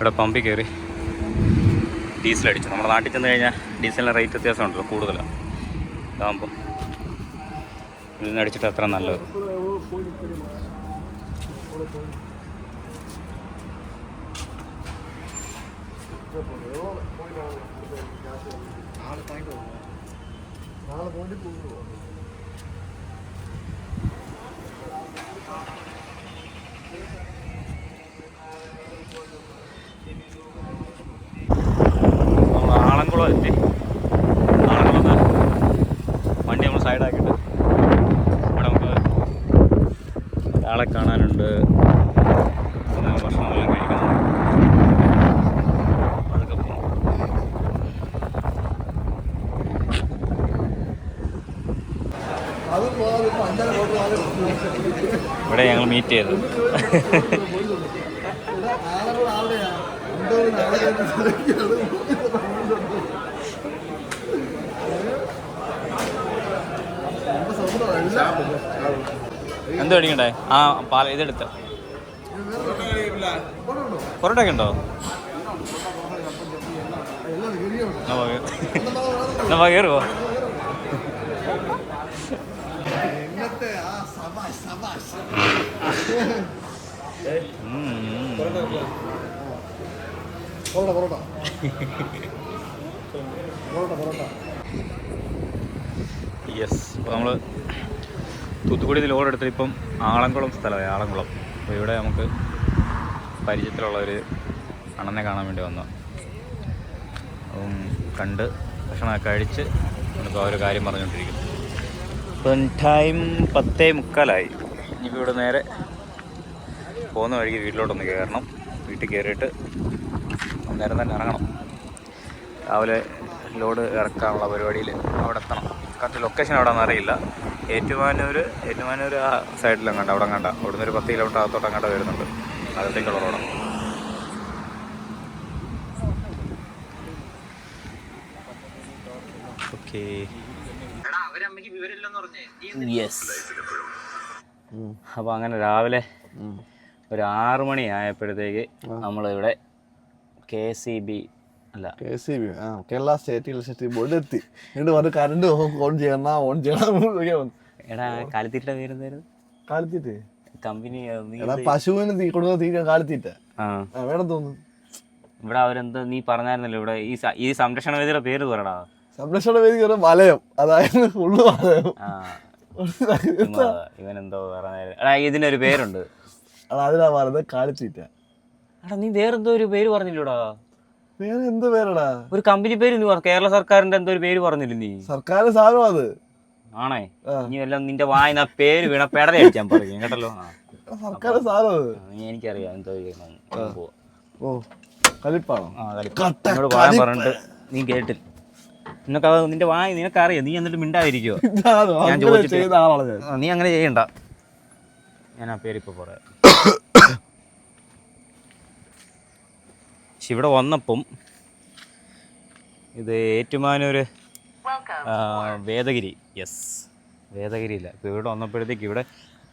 ഇവിടെ പമ്പിൽ കയറി ഡീസൽ അടിച്ചു നമ്മുടെ നാട്ടിൽ ചെന്ന് കഴിഞ്ഞാൽ ഡീസലിന്റെ റേറ്റ് വ്യത്യാസം ഉണ്ടല്ലോ കൂടുതലാണ് ഇതാകുമ്പോൾ ഇതിൽ നിന്ന് അടിച്ചിട്ട് അത്ര നല്ലത് നമ്മൾ ആളംകുളം എത്തി. ആളംകുളം വണ്ടി നമ്മൾ സൈഡാക്കിയിട്ട് ഇവിടെ നമുക്ക് ആളെ കാണാനുണ്ട്. ഭക്ഷണമെല്ലാം ഇവിടെ ഞങ്ങൾ മീറ്റ് ചെയ്തു. എന്ത് മേടിക്കണ്ടേ? ആ പാല ഇതെടുത്ത. പൊറോട്ട ഒക്കെ ഉണ്ടോ? വാ കയറുവോ? പൊറോട്ട പൊറോട്ട പൊറോട്ട പൊറോട്ട. യെസ് അപ്പോൾ നമ്മൾ തൂത്തുക്കുടി ലോഡ് എടുത്തിട്ട് ഇപ്പം ആളംകുളം സ്ഥലമായി ആളംകുളം. അപ്പോൾ ഇവിടെ നമുക്ക് പരിചയത്തിലുള്ള ഒരു അണ്ണനെ കാണാൻ വേണ്ടി വന്നു. അപ്പം കണ്ട് ഭക്ഷണമൊക്കെ കഴിച്ച് നമുക്ക് ആ ഒരു കാര്യം പറഞ്ഞുകൊണ്ടിരിക്കും ഇപ്പം ടൈം പത്തേ മുക്കാലായി. ഇനിയിപ്പോൾ ഇവിടെ നേരെ പോകുന്ന വഴിക്ക് വീട്ടിലോട്ടൊന്ന് കയറണം. വീട്ടിൽ കയറിയിട്ട് അന്നേരം തന്നെ ഇറങ്ങണം. രാവിലെ ലോഡ് ഇറക്കാനുള്ള പരിപാടിയിൽ അവിടെ എത്തണം. കറക്റ്റ് ലൊക്കേഷൻ അവിടെ അറിയില്ല. ഏറ്റുമാനൂർ ഏറ്റുമാനൂർ ആ സൈഡിലും കണ്ട അവിടെ കണ്ട അവിടുന്ന് ഒരു പത്ത് കിലോമീറ്റർ അകത്തോട്ട് അങ്ങോട്ട് വരുന്നുണ്ട്. അകത്തേക്കുള്ള റോഡാണ് ഓക്കെ. യെസ് അപ്പോൾ അങ്ങനെ രാവിലെ ഒരു ആറു മണി ആയപ്പോഴത്തേക്ക് നമ്മളിവിടെ കെ സി ബി അല്ല. K C B. ആ കേരള സ്റ്റേറ്റ് ഇലക്ട്രിസിറ്റി ബോർഡ് എത്തി. എന്നിട്ട് പറഞ്ഞു കറണ്ട് ഓൺ ചെയ്യണം ഓൺ ചെയ്യണം എടാ കാലിത്തീറ്റ പേരെന്തായിരുന്നു? കാലിത്തീറ്റ്? കമ്പനി പശുവിന് തീ കൊടുക്കുന്ന തീറ്റ കാലിത്തീറ്റ. വേണം തോന്നുന്നു ഇവിടെ അവരെന്താ നീ പറഞ്ഞായിരുന്നല്ലോ ഇവിടെ ഈ ഈ സംരക്ഷണ വേദിയുടെ പേര് പറയടാ. സംരക്ഷണ വേദി വലയം. അതായത് ഫുള്ള് വലയം. പറഞ്ഞായിരുന്നു. എടാ ഇതിനൊരു പേരുണ്ട്. അത് അതിനാ പറയുന്നത് കാലിത്തീറ്റ. എടാ നീ വേറെന്തോ ഒരു പേര് പറഞ്ഞില്ലടാ? വേറെ എന്ത് പേരടാ? ഒരു കമ്പനി പേര് നീ പറ? കേരള സർക്കാരിന്റെ എന്തോ ഒരു പേര് പറഞ്ഞില്ല നീ? സർക്കാർ സാധനം അത്. ആണേ. ആ. നീ എല്ലാം നിന്റെ വായന പേര് വീണ പെടല അടിച്ചാൻ പറയും കേട്ടല്ലോ? ആ. സർക്കാർ സാധനം അത്. ആ, നീ എനിക്കറിയാം എന്തോ ചെയ്യണം ഞാൻ പോവാ. ഓ കലിപ്പാണോ? ആ, കളി. കട്ട എന്നോട് പറയാൻ പറഞ്ഞിട്ട് നീ കേട്ടില്ല. നിനക്ക് അത് നിന്റെ വായ നിനക്കറിയാം നീ എന്നിട്ട് മിണ്ടാതിരിക്കോ ഇതാണോ? അങ്ങനെ ചോദിച്ചിട്ട് ആളാണ് ഞാൻ. ആ, നീ അങ്ങനെ ചെയ്യണ്ട. ഞാൻ ആ പേരിപ്പോൾ പറയാം. പക്ഷെ ഇവിടെ വന്നപ്പം ഇത് ഏറ്റുമാനൂർ ആ, വേദഗിരി. യെസ് വേദഗിരിയില്ല. ഇപ്പോൾ ഇവിടെ വന്നപ്പോഴത്തേക്ക് ഇവിടെ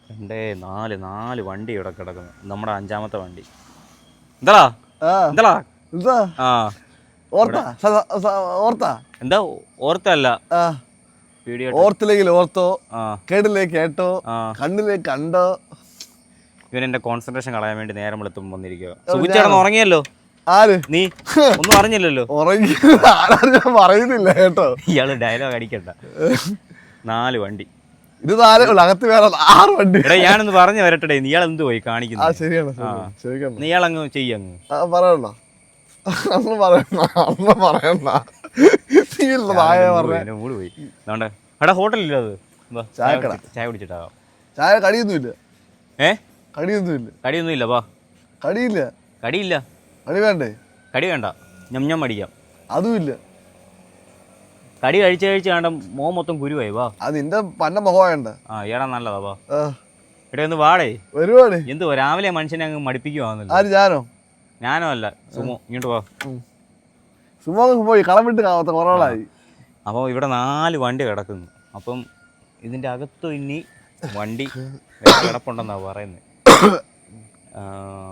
രണ്ട് നാല് നാല് വണ്ടി ഇവിടെ കിടക്കുന്നു. നമ്മുടെ അഞ്ചാമത്തെ വണ്ടി. എന്താടാ എന്താടാ എന്താ ആ. ഓർത്താ? എന്താ? ഓർത്തല്ല ആ. വീഡിയോ ഓർത്തില്ലെങ്കിൽ ഓർത്തോ. ആ. കേട്ടില്ലേ കേട്ടോ. കണ്ണിലേക്ക് കണ്ടോ. ഇവൻ എന്റെ കോൺസെൻട്രേഷൻ കളയാൻ വേണ്ടി നേരം വെളുത്തും വന്നിരിക്കുക സുഖിച്ചേടന്ന് ഉറങ്ങിയല്ലോ? ആര്? നീ? ഒന്നും അറിഞ്ഞില്ലല്ലോ. ഉറങ്ങി. ഞാൻ പറയുന്നില്ല കേട്ടോ. ഇയാൾ ഡയലോഗ് അടിക്കണ്ട. നാല് വണ്ടി. ഇത് നാല് അകത്ത് വേറെ ആറ് വണ്ടി. എടാ ഞാനൊന്ന് പറഞ്ഞു വരട്ടെ നീ എന്ത് പോയി ആ കാണിക്കുന്നു ശരിയാണ്. ശരിയാണ്. ശരിയാണ് നീ അങ്ങ്. ചെയ്യങ്ങ് ആ പറയണ്ട അന്ന് പറയണ്ട അന്ന് പറയണ്ട നീല്ല നായ പറഞ്ഞ. മൂട് പോയി. അതുകൊണ്ട് എടാ ഹോട്ടലില്ല അത്. ചായ. ചായ കുടിച്ചിട്ടാകാം ചായ കടിയൊന്നുമില്ല. ഏ? കടിയൊന്നുമില്ല. കടിയൊന്നുമില്ല വാ. കടിയില്ല. കടിയില്ല. കടി വേണ്ടേ? കടി വേണ്ട. ഞം ഞം അടിക്കാം. അതുമില്ല. കടി കഴിച്ച കഴിച്ച് വേണ്ട മോ മൊത്തം കുരുവായി വാ. അത് നിന്റെ പന്ന മുഖമായണ്ട. ആ ഏടാ നല്ലതാ വാ. എടേ ഒന്ന് വാടേ. വരുവാണ് എന്ത് രാവിലെ മനുഷ്യനെ അങ്ങ് മടിപ്പിക്കുവാന്നല്ലോ. ആര് ഞാനോ? ഞാനോ അല്ല സുമോ. ഇങ്ങോട്ട് വാ. സുമോ പോയി കളം വിട്ട് കാവത്ത കുറവാളായി. അപ്പോൾ ഇവിടെ നാല് വണ്ടി കിടക്കുന്നു. അപ്പം ഇതിന്റെ അകത്ത് ഇനി വണ്ടി കിടപ്പുണ്ടെന്നാണ് പറയുന്നത്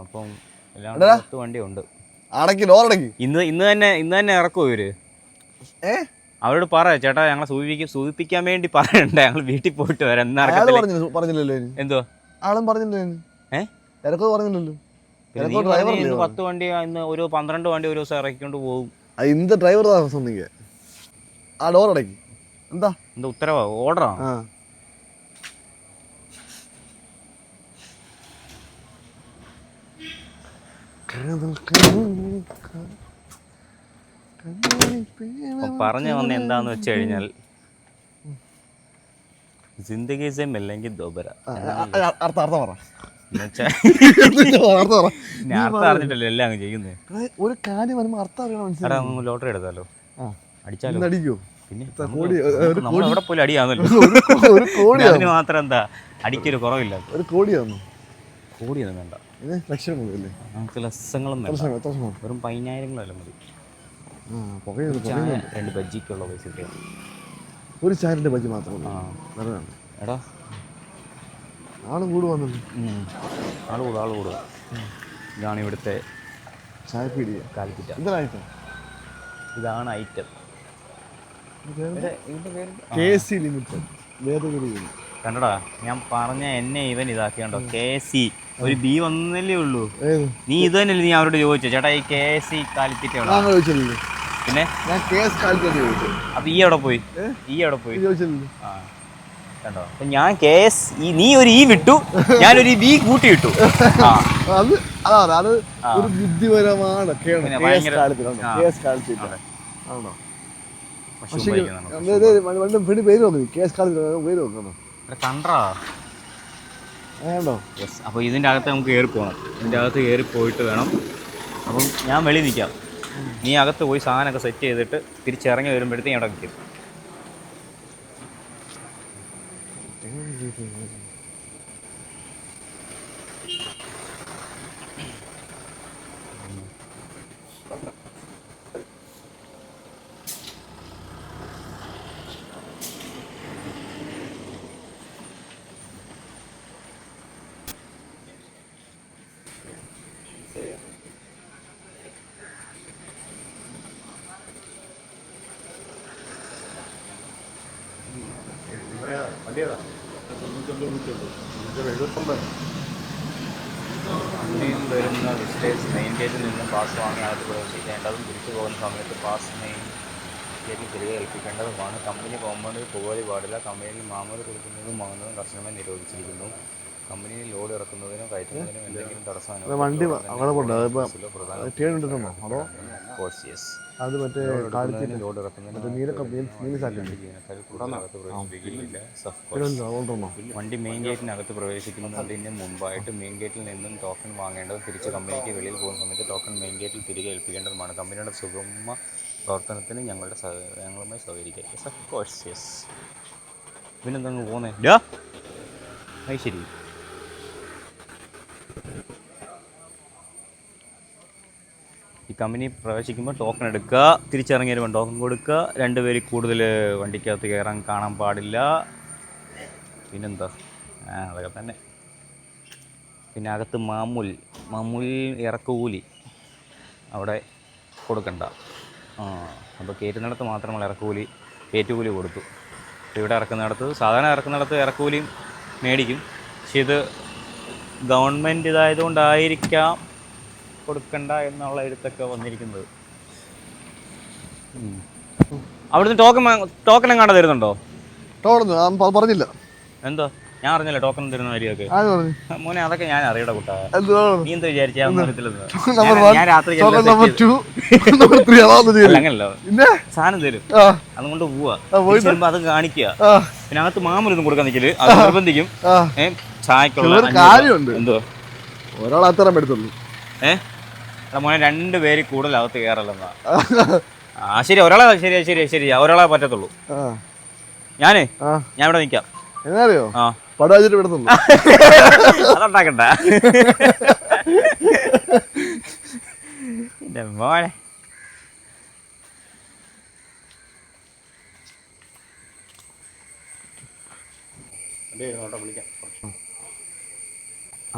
അപ്പം എല്ലാം വണ്ടി ഉണ്ട് അടക്കി. ലോറടക്കി ഇന്ന് ഇന്ന് തന്നെ ഇന്ന് തന്നെ ഇറക്കുമോ ഇവർ? ഏ? അവരോട് പറ ചേട്ടാ ഞങ്ങളെ സൂചിപ്പിക്കും സൂചിപ്പിക്കാൻ വേണ്ടി പറയണ്ട. ഞങ്ങൾ വീട്ടിൽ പോയിട്ട് വരാം എന്നാ പറഞ്ഞില്ലല്ലോ എന്തോ? ആളും പറഞ്ഞില്ലല്ലോ? പറഞ്ഞില്ലല്ലോ പത്ത് വണ്ടി ഇന്ന് ഒരു പന്ത്രണ്ട് വണ്ടി ഒരു ദിവസം ഇറക്കിക്കൊണ്ട് പോകും. അത് ഡ്രൈവർ താമസം ആ എന്താ? എന്താ ഉത്തരവാ? ഓർഡറാണ്? പറഞ്ഞു വന്ന എന്താന്ന് വെച്ച് കഴിഞ്ഞാൽ ജിന്ദഗി സെ മില്ലെങ്കിൽ ദോബര അർത്ഥം അർത്ഥം പറ. അറിഞ്ഞിട്ടല്ലേ എല്ലാം അങ്ങ് ചെയ്യുന്നത് ഒരു കാര്യം അർത്ഥം അറിയണം ലോട്ടറി എടുത്താലോ? അടിച്ചാലും? അടിക്കോ? പിന്നെ ഒരു എവിടെ പോലും അതിന് മാത്രം എന്താ? അടിക്കൊരു കുറവില്ല. ഒരു കോടിയാന്നു? കോടിയൊന്നും വേണ്ട. ഇത് ലക്ഷം അല്ലേ നമുക്ക് ലക്ഷങ്ങളും വെറും പതിനായിരങ്ങളല്ല മതി. രണ്ട് ബജ്ജിക്കുള്ള പൈസ. ഒരു ചായന്റെ ബജ്ജി മാത്രമേ വേറെ എടാ. ആൾ കൂടി വന്നല്ലോ ഉം. ആൾ കൂടും ആൾ കൂടും. ഇതാണ് ഇവിടുത്തെ ചായ കാലിക്കറ്റ ഇതാണ് ഐറ്റം? ഇതാണ് ഐറ്റം. പേര് കെ സി ലിമിറ്റഡ്. വേദഗിരി കണ്ടടാ ഞാൻ പറഞ്ഞ എന്നെ ഇവൻ ഇതാക്കിയുണ്ടോ? കെ സി ഒരു ബി വന്നല്ലേ ഉള്ളൂ. നീ ഇത് തന്നെയല്ലേ നീ അവരോട് ചോദിച്ചോ ചേട്ടാ ഈ കെ സി കാലിത്തീറ്റ പിന്നെ അപ്പൊ ഈ എവിടെ പോയി? ഈ എവിടെ പോയി? ആ. കണ്ടോ? അപ്പൊ ഞാൻ കെ എസ് ഈ നീ ഒരു ഈ വിട്ടു. ഞാനൊരു ബി കൂട്ടി വിട്ടു. അത് അതാണ് അത് ഒരു ബുദ്ധിപരമാണ് പക്ഷേ പേര് നോക്കുന്നു കെ എസ് കാലിക്കറ്റ് പേര് ഇവിടെ കണ്ടാ? യെസ് അപ്പോൾ ഇതിന്റെ അകത്ത് നമുക്ക് കയറി പോകണം ഇതിന്റെ അകത്ത് കയറി പോയിട്ട് വേണം. അപ്പം ഞാൻ വെളി നിൽക്കാം നീ അകത്ത് പോയി സാധനമൊക്കെ സെറ്റ് ചെയ്തിട്ട് തിരിച്ചിറങ്ങി വരുമ്പോഴത്തേക്കും അവിടെ നിൽക്കും. വണ്ടിയിൽ വരുന്ന വിസിറ്റേഴ്സ് മെയിൻ ഗേറ്റിൽ നിന്ന് പാസ് വാങ്ങാതെ പ്രവേശിക്കേണ്ടതും തിരിച്ചു പോകുന്ന സമയത്ത് പാസ് മെയിൻ ഗേറ്റിൽ തിരികെ ഏൽപ്പിക്കേണ്ടതുമാണ്. കമ്പനി കോമ്പൗണ്ടിൽ പോകാതെ പാടില്ല. കമ്പനിയിൽ മാമൂൽ കൊടുക്കുന്നതും വാങ്ങുന്നതും കർശനമായി നിരോധിച്ചിരിക്കുന്നു. കമ്പനിയിൽ ലോഡ് ഇറക്കുന്നതിനും കയറ്റുന്നതിനും എന്തെങ്കിലും തടസ്സം വണ്ടി അവിടെ ഇട്ടിട്ടുണ്ടോ അതോ യെസ് അത്? മറ്റേ ലോഡ് ഇറക്കുന്നതിനും വണ്ടി മെയിൻ ഗേറ്റിനകത്ത് പ്രവേശിക്കുന്നതിന് മുമ്പായിട്ട് മെയിൻ ഗേറ്റിൽ നിന്നും ടോക്കൺ വാങ്ങേണ്ടത് തിരിച്ച് കമ്പനിക്ക് വെളിയിൽ പോകുന്ന സമയത്ത് ടോക്കൺ മെയിൻ ഗേറ്റിൽ തിരികെ ഏൽപ്പിക്കേണ്ടതുമാണ്. കമ്പനിയുടെ സുഗമ പ്രവർത്തനത്തിന് ഞങ്ങളുടെ ഞങ്ങളുമായി സഹകരിക്കുക യെസ് ഓഫ് കോഴ്സ് യെസ് പിന്നെന്താ പോകുന്നേ ഡാ അത് ശരി. ഈ കമ്പനി പ്രവേശിക്കുമ്പോൾ ടോക്കൺ എടുക്കുക തിരിച്ചിറങ്ങി വരുമ്പോൾ ടോക്കൺ കൊടുക്കുക. രണ്ട് കൂടുതൽ വണ്ടിക്കകത്ത് കയറാൻ കാണാൻ പാടില്ല. പിന്നെന്താ? അതൊക്കെ തന്നെ. പിന്നെ അകത്ത് മാമുൽ മാമൂൽ ഇറക്കുകൂലി അവിടെ കൊടുക്കണ്ട. ആ അപ്പോൾ കയറ്റുന്നിടത്ത് മാത്രമുള്ള ഇറക്കുകൂലി കയറ്റുകൂലി കൊടുത്തു. ഇവിടെ ഇറക്കുന്നിടത്ത് സാധാരണ ഇറക്കുന്നിടത്ത് ഇറക്കൂലിയും മേടിക്കും. പക്ഷേ ഇത് ഗവൺമെന്റ് ഇതായതുകൊണ്ടായിരിക്കാം കൊടുക്കണ്ട എന്നുള്ള എഴുത്തൊക്കെ വന്നിരിക്കുന്നത്. അവിടുന്ന് ടോക്കൺ ടോക്കൺ എങ്ങാണ്ട് തരുന്നുണ്ടോ? ടോർന്നു പറഞ്ഞില്ല. എന്തോ? ഞാൻ അറിഞ്ഞില്ല ടോക്കൺ തരുന്ന കാര്യമൊക്കെ. മോനെ അതൊക്കെ ഞാൻ അറിയട കുട്ടാ. നീ എന്താ വിചാരിച്ചാ അറിയത്തില്ലെന്ന് നമ്പർ ഞാൻ- വൺ ഞാൻ രാത്രി token number two number three അതാന്ന് ചെയ്തു അങ്ങനല്ലോ പിന്നെ? സാധനം തരും. അതുകൊണ്ട് പോവാ. അത് കാണിക്കുക. പിന്നെ അകത്ത് മാമൂലൊന്നും കൊടുക്കാൻ നിൽക്കൽ അത് നിർബന്ധിക്കും. ചായക്കുള്ള കാര്യമുണ്ട്. എന്തോ? ഒരാൾ അത്തരം എടുത്തുള്ളൂ. ഏ? എടാ മോനെ രണ്ട് പേര് കൂടുതൽ അകത്ത് കയറല്ലെന്നാ ആ. ശരി ഒരാളെ ശരി ശരി ശരി. ഒരാളെ പറ്റത്തുള്ളൂ. ആ. ഞാനേ ഞാൻ ഇവിടെ നിൽക്കാം എന്നറിയോ ആ. പടാജിട്ട് എടുത്തുള്ളൂ അതുണ്ടാക്കണ്ട. എന്റെ മോനെ.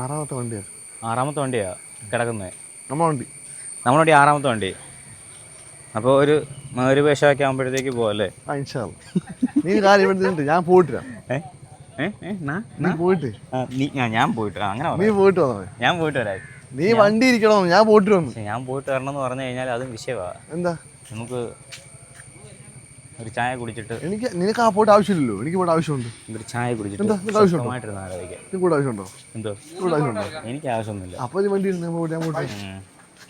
ആറാമത്തെ വണ്ടിയാണ് ആറാമത്തെ വണ്ടിയാ കിടക്കുന്നത് നമ്മ വണ്ടി. നമ്മുടെ വണ്ടി ആറാമത്തെ വണ്ടി. അപ്പോൾ ഒരു ഒരു വേഷമൊക്കെ ആകുമ്പോഴത്തേക്ക് പോകല്ലേ. നീ കാര്യം ഇവിടെ ഞാൻ പോയിട്ട്. നാ പോയിട്ട് ഞാൻ പോയിട്ട്. അങ്ങനെ നീ പോയിട്ട് വന്നോ. ഞാൻ പോയിട്ട് വരാം. നീ വണ്ടി ഇരിക്കണോ ഞാൻ പോയിട്ട് വന്നു. ഞാൻ പോയിട്ട് വരണം എന്ന് പറഞ്ഞു കഴിഞ്ഞാൽ അതും വിഷയമാണ് എന്താ? നമുക്ക് ഒരു ചായ കുടിച്ചിട്ട് എനിക്ക് നിനക്ക് ആ പോയിട്ട് ആവശ്യമില്ലല്ലോ. എനിക്ക് ഇവിടെ ആവശ്യമുണ്ട്. ഒരു ചായ കുടിച്ചിട്ട് എന്താ? നിനക്ക് ആവശ്യമുണ്ടോ? സ്വസ്ഥമായിട്ടിരുന്ന് ആലോചിക്കാം. നീ കൂടെ ആവശ്യമുണ്ടോ? എന്തോ? ആവശ്യമുണ്ടോ? എനിക്ക് ആവശ്യമൊന്നുമില്ല. അപ്പൊ നീ വണ്ടി ഇരുന്ന് ഉം.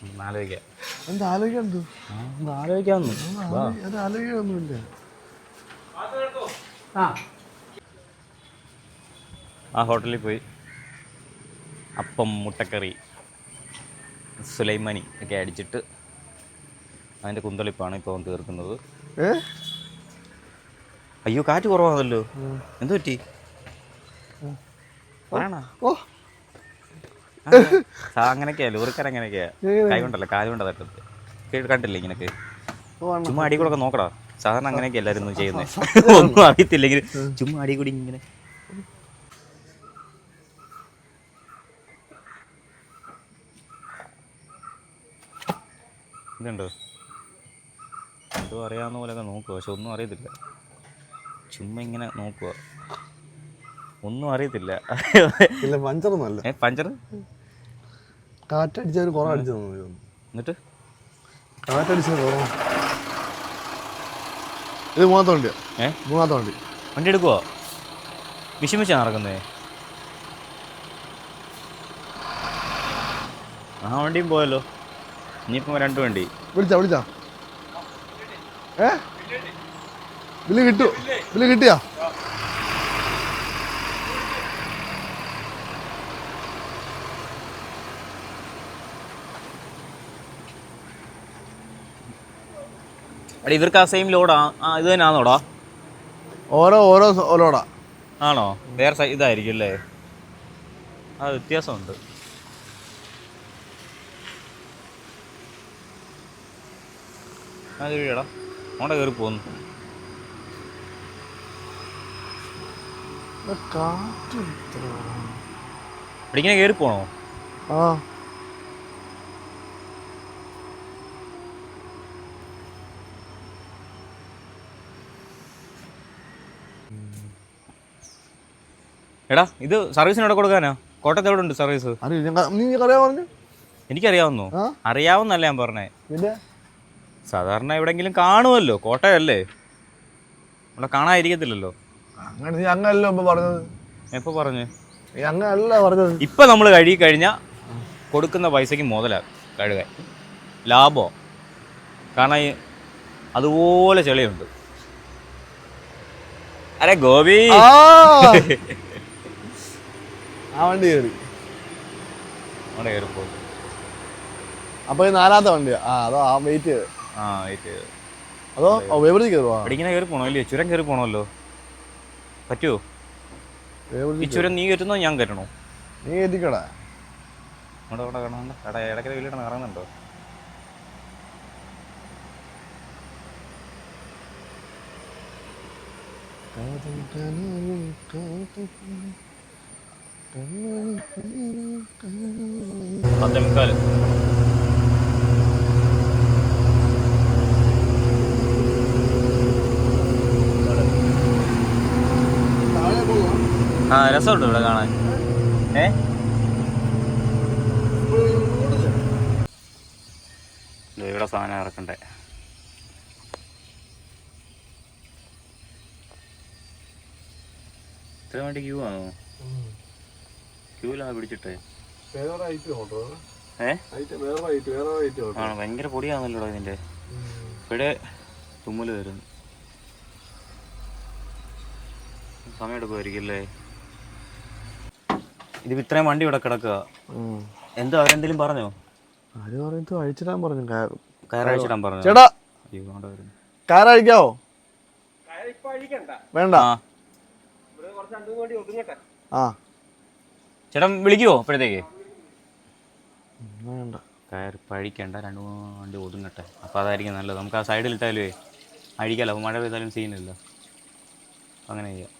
ഒന്ന് ആലോചിക്കാം. എന്താ ആലോചിക്കാൻ എന്തോ ആ, ഒന്ന് ആലോചിക്കാമെന്ന് വാ. അത് ആലോചിക്കൊന്നുമില്ല ആ. ഹോട്ടലിൽ പോയി. അപ്പം മുട്ടക്കറി സുലൈമാനി ഒക്കെ അടിച്ചിട്ട് അതിന്റെ കുന്തളിപ്പാണ് ഇപ്പോൾ തീർക്കുന്നത്. ഏ? അയ്യോ കാറ്റ് കുറവാണല്ലോ. എന്ത് പറ്റി? ഓ. അങ്ങനെയൊക്കെയാ ലോറിക്കാർ അങ്ങനെയൊക്കെയാ. കൈ കൊണ്ടല്ല കാൽ കൊണ്ടാ തട്ടത് കണ്ടില്ലേ ഇങ്ങനൊക്കെ. ചുമ്മാ അടി കൂടെ നോക്കടാ. സാധാരണ അങ്ങനെയൊക്കെ എല്ലാവരും ചെയ്യുന്നത് ഒന്നും അറിയത്തില്ലെങ്കിൽ ചുമ്മാ അടി കൂടി ഇങ്ങനെ. ഇതുണ്ടോ? എന്തോ അറിയാവുന്ന പോലെയൊക്കെ നോക്കുക പക്ഷെ ഒന്നും അറിയത്തില്ല. ചുമ്മാ ഇങ്ങനെ നോക്കുക ഒന്നും അറിയത്തില്ല. ഇല്ല പഞ്ചർ ഒന്നല്ല ഏ പഞ്ചർ? കാറ്റടിച്ചവര് കുറവ് അടിച്ചു എന്നിട്ട്? കാറ്റടിച്ചത് കുറവ് ഇത് മൂന്നാമത്തെ വണ്ടി ഏ? മൂന്നാമത്തെ വണ്ടി. വണ്ടി എടുക്കുവോ? വിഷമിച്ചാ നടക്കുന്നേ? ആ വണ്ടിയും പോയല്ലോ. ഇനിയിപ്പോ രണ്ട് വണ്ടി. വിളിച്ചാ വിളിച്ചാ. ഏ? ബില്ല് കിട്ടു. ബില്ല് കിട്ടിയാ? എടാ ഇവർക്ക് ആ സെയിം ലോഡാ ആ ഇത് തന്നെയാണോടാ ഓരോ ഓരോ ലോഡാ ആണോ? വേറെ ഇതായിരിക്കും അല്ലേ? ആ വ്യത്യാസമുണ്ട്. അത് വഴിയടാ അവിടെ കയറി പോന്നു കാറ്റ് ഇങ്ങനെ കയറി പോണോ? ആ. എടാ ഇത് സർവീസിന് എവിടെ കൊടുക്കാനാ? കോട്ടയത്ത് എവിടെ ഉണ്ട് സർവീസ് എനിക്കറിയാവുന്നു. അറിയാവുന്നല്ല ഞാൻ പറഞ്ഞേ. സാധാരണ എവിടെങ്കിലും കാണുമല്ലോ കോട്ടയല്ലേ? നമ്മളെ കാണാതിരിക്കത്തില്ലല്ലോ. അങ്ങനെ നീ അങ്ങനല്ലോ ഇപ്പൊ പറഞ്ഞത്? എപ്പോ പറഞ്ഞു? നീ അങ്ങനല്ല പറഞ്ഞത്? ഇപ്പൊ നമ്മൾ കഴുകി കഴിഞ്ഞാൽ കൊടുക്കുന്ന പൈസക്ക് മുതലാ കഴുകാൻ. ലാഭോ? കാരണം ഈ അതുപോലെ ചെളിയുണ്ട്. അരെ ഗോപി! ആ! ആ വണ്ടി കയറി. അവിടെ കയറിപ്പോ അപ്പൊ ഈ നാലാമത്തെ വണ്ടി ആ അതോ ആ വെയിറ്റ് ചെയ്ത് ആ വെയിറ്റ് ചെയ്ത് അതോ വേവൃതി കയറുവാ? ഇങ്ങനെ കയറി പോണോ? ഇല്ലേ? ചുരം കയറി പോണമല്ലോ. പറ്റുമോ ഈ ചുരം നീ കയറ്റുന്നോ ഞാൻ കയറ്റണോ? നീ കയറ്റിക്കടാ. അവിടെ അവിടെ കാണാൻ കട ഇടയ്ക്ക് വീട്ടിൽ ഇറങ്ങുന്നുണ്ടോ പത്തേ ആ രസമുണ്ട് ഇവിടെ കാണാൻ. ഏ? ദേ ഇവിടെ സാധനം ഇറക്കണ്ടേ ഇത്ര വേണ്ടി ക്യൂ ആണോ? ക്യൂലാ പിടിച്ചിട്ടേ. ആണ് ഭയങ്കര പൊടിയാണല്ലോ ഇതിന്റെ. ഇവിടെ തുമ്മൽ വരുന്നു സമയം എടുക്കുമായിരിക്കും അല്ലേ? ഇത് ഇത്രയും വണ്ടി ഇവിടെ കിടക്കുക. എന്തോ അവരെന്തെങ്കിലും പറഞ്ഞോ? ആര് പറഞ്ഞിട്ട് അഴിച്ചിടാൻ പറഞ്ഞു. കയറ് കയറഴിച്ചിടാൻ പറഞ്ഞു. ചേട്ടാ. അഴിക്കാവോ? വേണ്ട. ആ. ആ. ചേട്ടൻ വിളിക്കുവോ അപ്പോഴത്തേക്ക് വേണ്ട. കയറി പഴിക്കണ്ട രണ്ട് മൂന്ന് വണ്ടി ഒതുങ്ങട്ടെ. അപ്പോൾ അതായിരിക്കും നല്ലത്. നമുക്ക് ആ സൈഡിൽ ഇട്ടാലേ അഴിക്കാലോ. അപ്പോൾ മഴ പെയ്താലും സീനില്ല അങ്ങനെ ചെയ്യാം.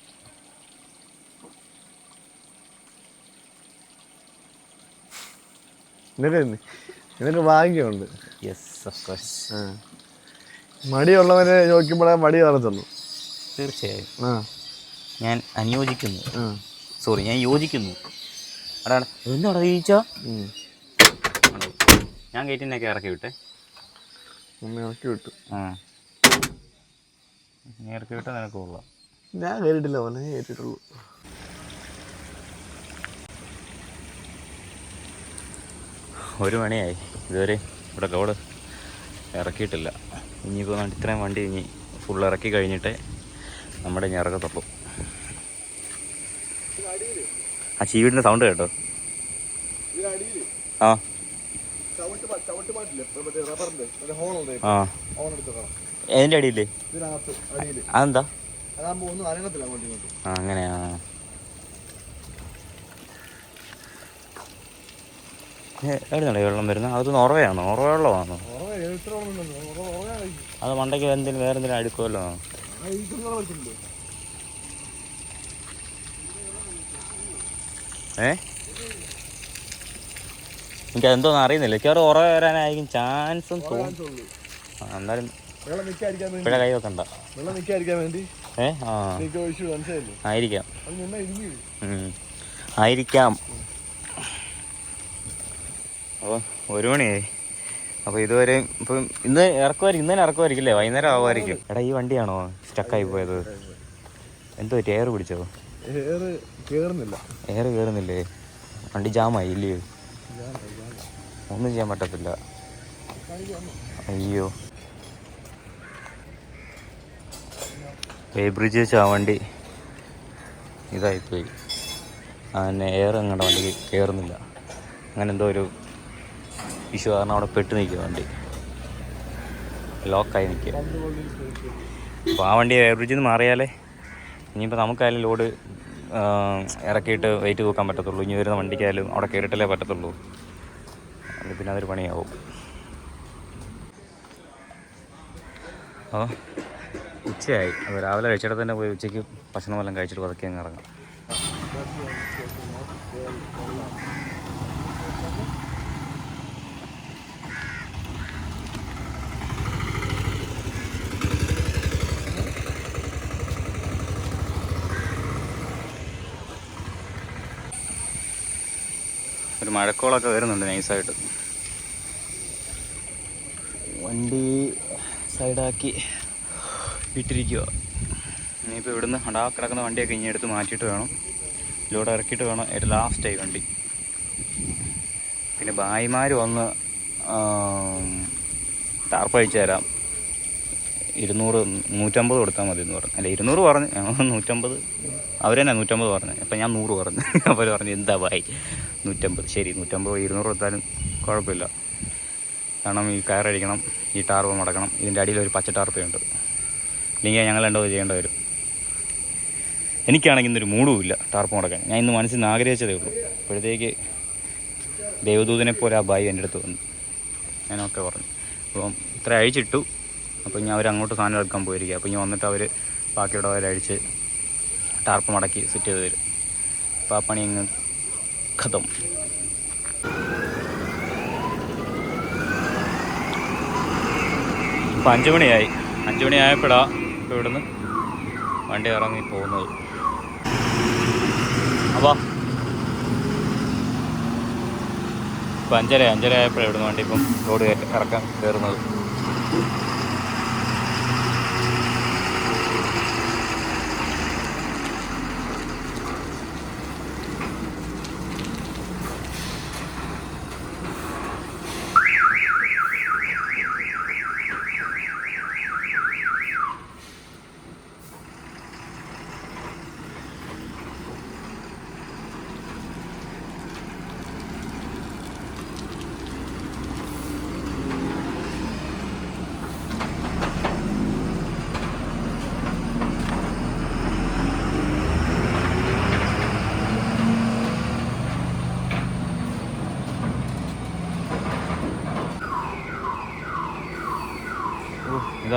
നിനക്ക് ഭാഗ്യമുണ്ട്. Yes of course. മടിയുള്ളവനെ ചോദിക്കുമ്പോഴേ മടി പറയത്തുള്ളൂ തീർച്ചയായും. ആ. ഞാൻ അനുയോജിക്കുന്നു. സോറി ഞാൻ യോജിക്കുന്നു. അടാ എന്താടാ ചോദിച്ചാ ഞാൻ ഗേറ്റിനൊക്കെ ഇറക്കി വിട്ടെ. ഇറക്കി വിട്ടു. ആ. ഇറക്കി വിട്ടാൽ നിനക്ക് കൊള്ളാം. ഞാൻ കയറിയിട്ടില്ല പോലെ കയറ്റിട്ടുള്ളൂ ഒരു മണിയായി. ഇതുവരെ ഇവിടെ ലോഡ് ഇറക്കിയിട്ടില്ല. ഇനിയിപ്പോൾ ഇത്രയും വണ്ടി ഇനി ഫുൾ ഇറക്കി കഴിഞ്ഞിട്ടേ നമ്മുടെ ഇനി ഇറക്കത്തുള്ളൂ. ആ ചീവിടിന്റെ സൗണ്ട് കേട്ടോ? ആ. ആ. ഏതിന്റെ അടിയില്ലേ അതെന്താ? ആ അങ്ങനെയാ. എവിടുന്നാണ് വെള്ളം വരുന്നത്? അത് നോർവേയാണ്? നോർവേ വെള്ളമാണോ? അത് മണ്ടയ്ക്ക് എന്തെങ്കിലും വേറെ എന്തെങ്കിലും അടുക്കുമല്ലോ ഏ? എനിക്ക് അതെന്തോന്നും അറിയുന്നില്ല. മിക്കവാറും ഉറവ വരാനായിരിക്കും ചാൻസും തോന്നും എന്നാലും ഇപ്പോഴെ കൈ വെക്കണ്ട. ഏ? ആ. എനിക്ക് ആയിരിക്കാം. ആയിരിക്കാം. അപ്പോൾ ഒരു മണിയായി. അപ്പോൾ ഇതുവരെ ഇപ്പം ഇന്ന് ഇറക്കുമായിരിക്കും ഇന്ന് തന്നെ ഇറക്കുമായിരിക്കും അല്ലേ? വൈകുന്നേരം ആവുമായിരിക്കും. എടാ ഈ വണ്ടിയാണോ സ്റ്റക്കായി പോയത്? എന്തോ എയർ പിടിച്ചോ? എയർ കയറുന്നില്ലേ വണ്ടി ജാമായി ഇല്ലയോ ഒന്നും ചെയ്യാൻ പറ്റത്തില്ല. അയ്യോ. വേ ബ്രിഡ്ജ് വെച്ച് ആ വണ്ടി ഇതായിപ്പോയി. അങ്ങനെ എയർ അങ്ങോട്ട് വണ്ടിക്ക് കയറുന്നില്ല അങ്ങനെ എന്തോ ഒരു ഇഷ്യൂ കാരണം അവിടെ പെട്ട് നിൽക്കുന്ന വണ്ടി. ലോക്കായി നിൽക്കുക അപ്പോൾ ആ വണ്ടി എവറേജിൽ നിന്ന് മാറിയാലേ ഇനിയിപ്പോൾ നമുക്കായാലും ലോഡ് ഇറക്കിയിട്ട് വെയിറ്റ് തൂക്കാൻ പറ്റത്തുള്ളൂ. ഇനി വരുന്ന വണ്ടിക്കായാലും അവിടെ കയറിയിട്ടല്ലേ പറ്റത്തുള്ളൂ. പിന്നെ അതൊരു പണിയാവും. അപ്പോൾ ഉച്ചയായി. അപ്പോൾ രാവിലെ കഴിച്ചിടത്ത് തന്നെ പോയി ഉച്ചയ്ക്ക് ഭക്ഷണമെല്ലാം കഴിച്ചിട്ട് പതുക്കെ അങ്ങ് ഇറങ്ങാം. ഒരു മഴക്കോളൊക്കെ വരുന്നുണ്ട് നൈസായിട്ട്. വണ്ടി സൈഡാക്കി ഇട്ടിരിക്കുക ഇനിയിപ്പോൾ ഇവിടുന്ന് അടാ കിടക്കുന്ന വണ്ടിയൊക്കെ ഇനി എടുത്ത് മാറ്റിയിട്ട് വേണം. ലോഡ് ഇറക്കിയിട്ട് വേണം. ഒരു ലാസ്റ്റ് ആയി വണ്ടി. പിന്നെ ഭായിമാർ വന്ന് ടാർപ്പഴിച്ചു തരാം. ഇരുന്നൂറ് നൂറ്റമ്പത് കൊടുത്താൽ മതി എന്ന് പറഞ്ഞു. അല്ല ഇരുന്നൂറ് പറഞ്ഞു. നൂറ്റമ്പത്. അവർ തന്നെ നൂറ്റമ്പത് പറഞ്ഞു. അപ്പം ഞാൻ നൂറ് പറഞ്ഞു. അവർ പറഞ്ഞു എന്താ ഭായി? നൂറ്റമ്പത്. ശരി നൂറ്റമ്പത് ഇരുന്നൂറ് കൊടുത്താലും കുഴപ്പമില്ല. കാരണം ഈ കയറടിക്കണം ഈ ടാർപ്പ് മടക്കണം ഇതിന്റെ അടിയിൽ ഒരു പച്ച ടാർപ്പയുണ്ട് ഇല്ലെങ്കിൽ ഞങ്ങൾ രണ്ടോ ചെയ്യേണ്ടി വരും. എനിക്കാണെങ്കിൽ ഇന്നൊരു മൂടുമില്ല ടാർപ്പ് മടക്കാൻ ഞാൻ ഇന്ന് മനസ്സിൽ നിന്ന് ആഗ്രഹിച്ചതേ ഉള്ളൂ. അപ്പോഴത്തേക്ക് ദേവദൂതനെ പോലെ ആ ബായി എന്റെ അടുത്ത് വന്നു. ഞാനൊക്കെ പറഞ്ഞു. അപ്പം ഇത്ര അഴിച്ചിട്ടു. അപ്പോൾ ഞാൻ അവർ അങ്ങോട്ട് സാധനം എടുക്കാൻ പോയിരിക്കുക. അപ്പോൾ ഞാൻ വന്നിട്ട് അവർ ബാക്കിയുള്ളവരഴിച്ച് ടാർപ്പ് മടക്കി സെറ്റ് ചെയ്ത് തരും. അപ്പോൾ ആ പണി അങ്ങ് ഖതം ഇപ്പം അഞ്ച് മണിയായി. അഞ്ച് മണിയായപ്പോഴാ ഇപ്പോൾ ഇവിടുന്ന് വണ്ടി ഇറങ്ങി പോകുന്നത്. അപ്പോൾ ഇപ്പം അഞ്ചര അഞ്ചര ആയപ്പോഴാണ് ഇവിടുന്ന് വണ്ടി ഇപ്പം റോഡ് ഇറക്കാൻ കയറുന്നത്.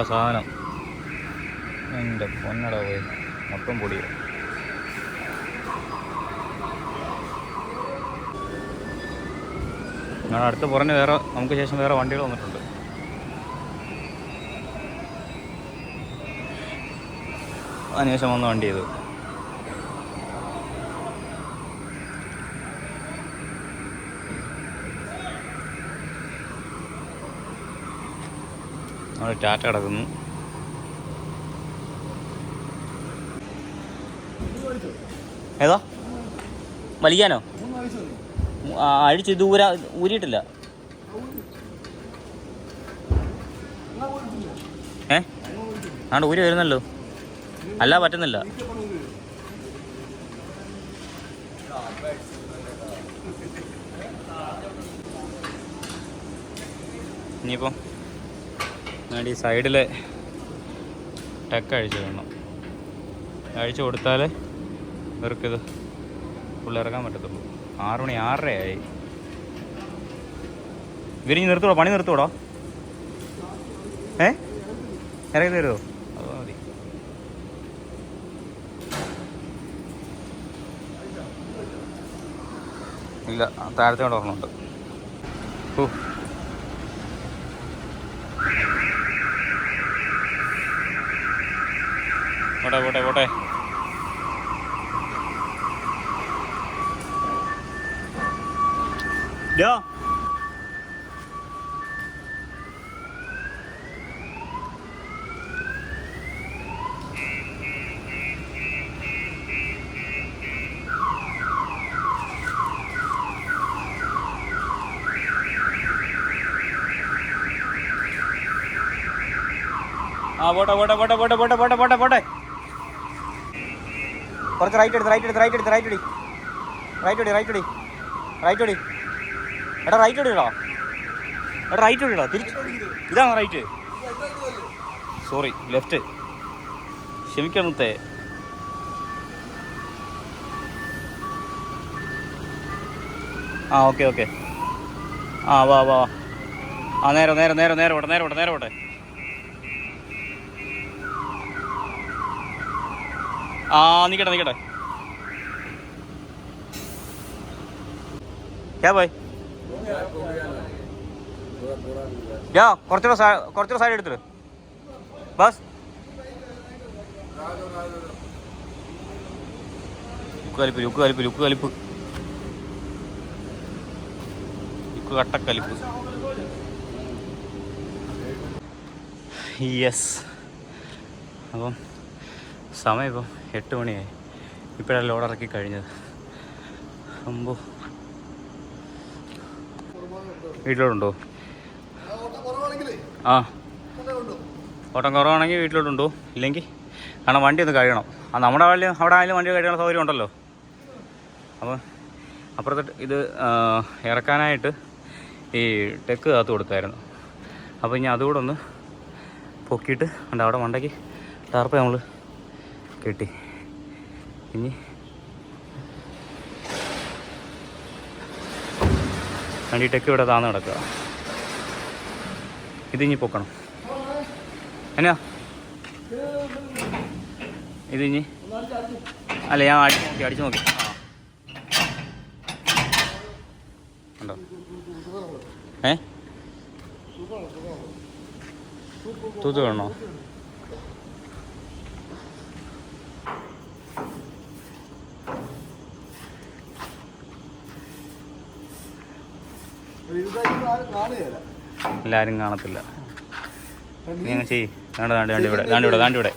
ഇതാ സാധനം. എന്റെ പൊന്നട പോയി. മൊത്തം പൊടി. ഞങ്ങളുടെ അടുത്ത് പുറമെ വേറെ നമുക്ക് ശേഷം വേറെ വണ്ടികൾ വന്നിട്ടുണ്ട്. അതിനുശേഷം വന്ന വണ്ടി ഇത്. അവിടെ ടാറ്റ കിടക്കുന്നു. ഏതാ? വലിക്കാനോ അഴിച്ച് ഇത് ഊരാ ഊരിയിട്ടില്ല. ഏ? ആണ്ട് ഊരി വരുന്നല്ലോ. അല്ല പറ്റുന്നില്ല. ഇനിയിപ്പം ഈ ടക്ക് അഴിച്ചു വേണം അഴിച്ചു കൊടുത്താൽ ഇവർക്കിത് പുള്ളിറക്കാൻ പറ്റത്തുള്ളൂ. ആറ് മണി ആറരയായി. ഇവരിഞ്ഞ് നിർത്തൂടോ? പണി നിർത്തൂടോ? ഏ? ഇറങ്ങി തരുമോ അത് കൊണ്ട് ഓർമ്മയുണ്ട് ഓ പോട്ടെ പോട്ടെ പോട്ടെ. ഡോ. പോട്ടെ പോട്ടെ പോട്ടെ പോട്ടെ പോട്ടെ പോട്ടെ പോട്ടെ പോട്ടെ. കുറച്ച് റൈറ്റ് എടുത്ത് റൈറ്റ് എടുത്ത് റൈറ്റ് എടുത്ത് റൈറ്റ് ഇടി റൈറ്റ് ഇടി റൈറ്റ് ഇടി റൈറ്റ് ഇടി എടാ റൈറ്റ് അടിയടാ എടാ റൈറ്റ് അടിയടാ തിരിച്ച്. ഇതാണ് റൈറ്റ് സോറി ലെഫ്റ്റ് ക്ഷമിക്കണത്തെ. ആ ഓക്കെ ഓക്കെ ആ വാ വാ. ആ നേരെ നേരെ നേരെ നേരെ പോട്ടെ നേരെ പോട്ടെ നേരെ പോട്ടെ. ആ നിക്കട്ടെ നിക്കട്ടെ ക്യാ പോയി. യാ കുറച്ചുകൂടെ കുറച്ചുകൂടെ സൈഡ് എടുത്തിട്ട് ബസ്. കലിപ്പ് ലുക്ക് കലിപ്പ് ലുക്ക് കലിപ്പ് ലുക്ക് കട്ടക്കലിപ്പ് യെസ് അപ്പം സമയം ഇപ്പം എട്ട് മണിയായി. ഇപ്പോഴാണ് ലോഡ് ഇറക്കി കഴിഞ്ഞത്. അമ്പോ. വീട്ടിലോട്ടുണ്ടോ? ആ. ഓട്ടം കുറവാണെങ്കിൽ വീട്ടിലോട്ടുണ്ടോ? ഇല്ലെങ്കിൽ. കാരണം വണ്ടി ഒന്ന് കഴിയണം ആ നമ്മുടെ വണ്ടി അവിടെ ആയാലും വണ്ടി കഴിയണ സൗകര്യം ഉണ്ടല്ലോ. അപ്പോൾ അപ്പുറത്തെ ഇത് ഇറക്കാനായിട്ട് ഈ ടെക്ക് കാത്തു കൊടുത്തായിരുന്നു. അപ്പോൾ ഇനി അതുകൂടെ ഒന്ന് പൊക്കിയിട്ട് അവിടെ മണ്ടയ്ക്ക് ടാർപ്പ് നമ്മൾ കെട്ടി. ഇനി. വണ്ടി ടെക്ക് ഇവിടെ താന്ന് കിടക്കുക. ഇതിഞ്ഞി പൊക്കണം. എന്നാ? ഇതിഞ്ഞി അല്ല ഞാൻ അടിച്ചു നോക്കി അടിച്ചു നോക്കി. ഏ? തൂത്ത് വേണോ എല്ലാവരും കാണത്തില്ല. ഇവിടെ ഇവിടെ ഇവിടെ.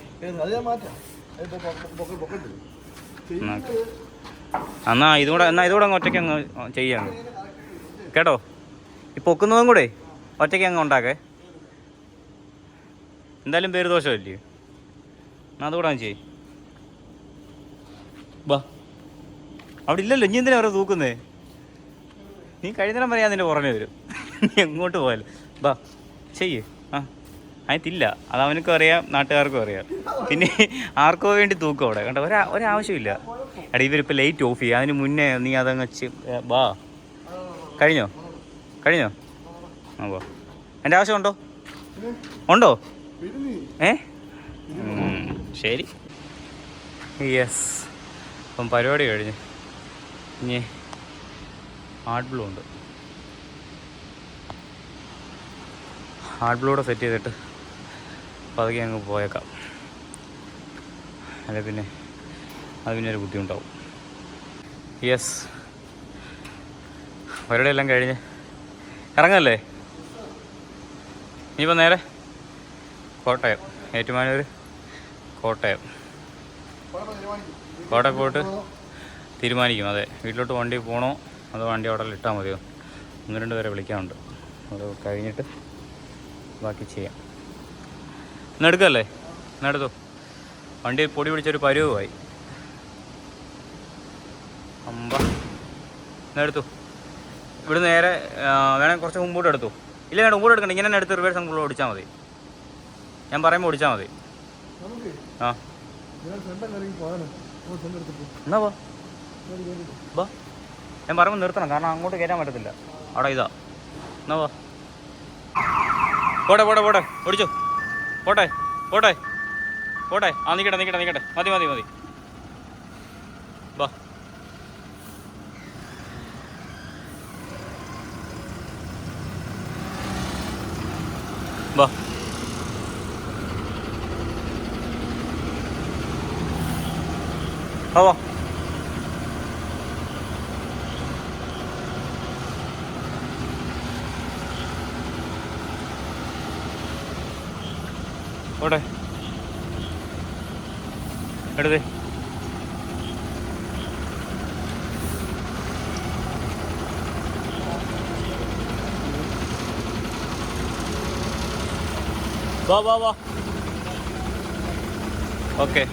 എന്നാ ഇതുകൂടെ എന്നാ ഇതുകൂടെ അങ്ങ് ഒറ്റയ്ക്ക് അങ്ങ് ചെയ്യാം കേട്ടോ? ഈ പൊക്കുന്നതും കൂടെ ഒറ്റയ്ക്ക് അങ്ങ് ഉണ്ടാക്കേ. എന്തായാലും പേര് ദോഷമല്ലേ? എന്നാ അതുകൂടെ അങ്ങ് ചെയ്യ്. അവിടെ ഇല്ലല്ലോ ഇനി എന്തിനാ അവരെ തൂക്കുന്നേ? നീ കഴിഞ്ഞ നേരം ഞാൻ നിന്റെ പുറമേ വരും. നീ എങ്ങോട്ട് പോയാലും. ബാ ചെയ്യ്. ആ അതിനില്ല അത് അവനക്കും അറിയാം നാട്ടുകാർക്കും അറിയാം. പിന്നെ ആർക്കോ വേണ്ടി തൂക്കും അവിടെ. കണ്ടോ? ഒരാ ഒരാവശ്യമില്ല. എടാ ഇവരിപ്പോൾ ലേറ്റ് ഓഫ് ചെയ്യുക അതിന് മുന്നേ നീ അതങ്ങ് ബാ കഴിഞ്ഞോ? കഴിഞ്ഞോ? ആ ബാ എന്റെ ആവശ്യമുണ്ടോ ഉണ്ടോ? ഏ? ശരി. യെസ് അപ്പം പരിപാടി കഴിഞ്ഞ്. ഇനി ആർട്ട് ബ്ലൂ ഉണ്ട്. ഹാർഡ് ബ്ലൂടെ സെറ്റ് ചെയ്തിട്ട് പതുക്കെ അങ്ങ് പോയേക്കാം. അല്ലെ പിന്നെ? അത് പിന്നെ ഒരു ബുദ്ധിമുട്ടാവും. യെസ് അവരുടെ എല്ലാം കഴിഞ്ഞ്. ഇറങ്ങല്ലേ? ഇനിയിപ്പോൾ നേരെ കോട്ടയം. ഏറ്റുമാനൂർ കോട്ടയം. കോട്ടയം പോയിട്ട് തീരുമാനിക്കും. അതെ. വീട്ടിലോട്ട് വണ്ടി പോകണോ അതോ വണ്ടി അവിടെ ഇട്ടാൽ മതിയോ? ഒന്ന് രണ്ട് പേരെ വിളിക്കാനുണ്ട്. അത് കഴിഞ്ഞിട്ട് ബാക്കി ചെയ്യാം. എന്നാ എടുക്കല്ലേ എടുത്തോ വണ്ടി പൊടി പിടിച്ചൊരു പരുവുമായി അമ്പ. എന്നാ എടുത്തു ഇവിടെ നേരെ വേണമെങ്കിൽ കുറച്ച് മുമ്പോട്ട് എടുത്തു. ഇല്ല വേണ്ട മുമ്പോട്ട് എടുക്കണ്ട. ഇങ്ങനെ എടുത്ത് റിവേഴ്സ് അങ്ങോട്ട് ഓടിച്ചാൽ മതി. ഞാൻ പറയുമ്പോൾ ഓടിച്ചാൽ മതി. നമുക്ക് ആ. എന്നാ പോ? ബാ ഞാൻ പറയുമ്പോൾ നിർത്തണം. കാരണം അങ്ങോട്ട് കയറാൻ പറ്റത്തില്ല. അവിടെ ഇതാ. എന്നാ പോ? പോട്ടെ പോട്ടെ പോട്ടെ ഓടിച്ചോ. പോട്ടെ പോട്ടെ. പോട്ടെ. ആ നിൽക്കട്ടെ നിൽക്കട്ടെ നിൽക്കട്ടെ മതി മതി മതി. ബാ. ബാ. ആ പോട്ടെ എടുത്തേ വാ വാ വാ. ഓക്കെ.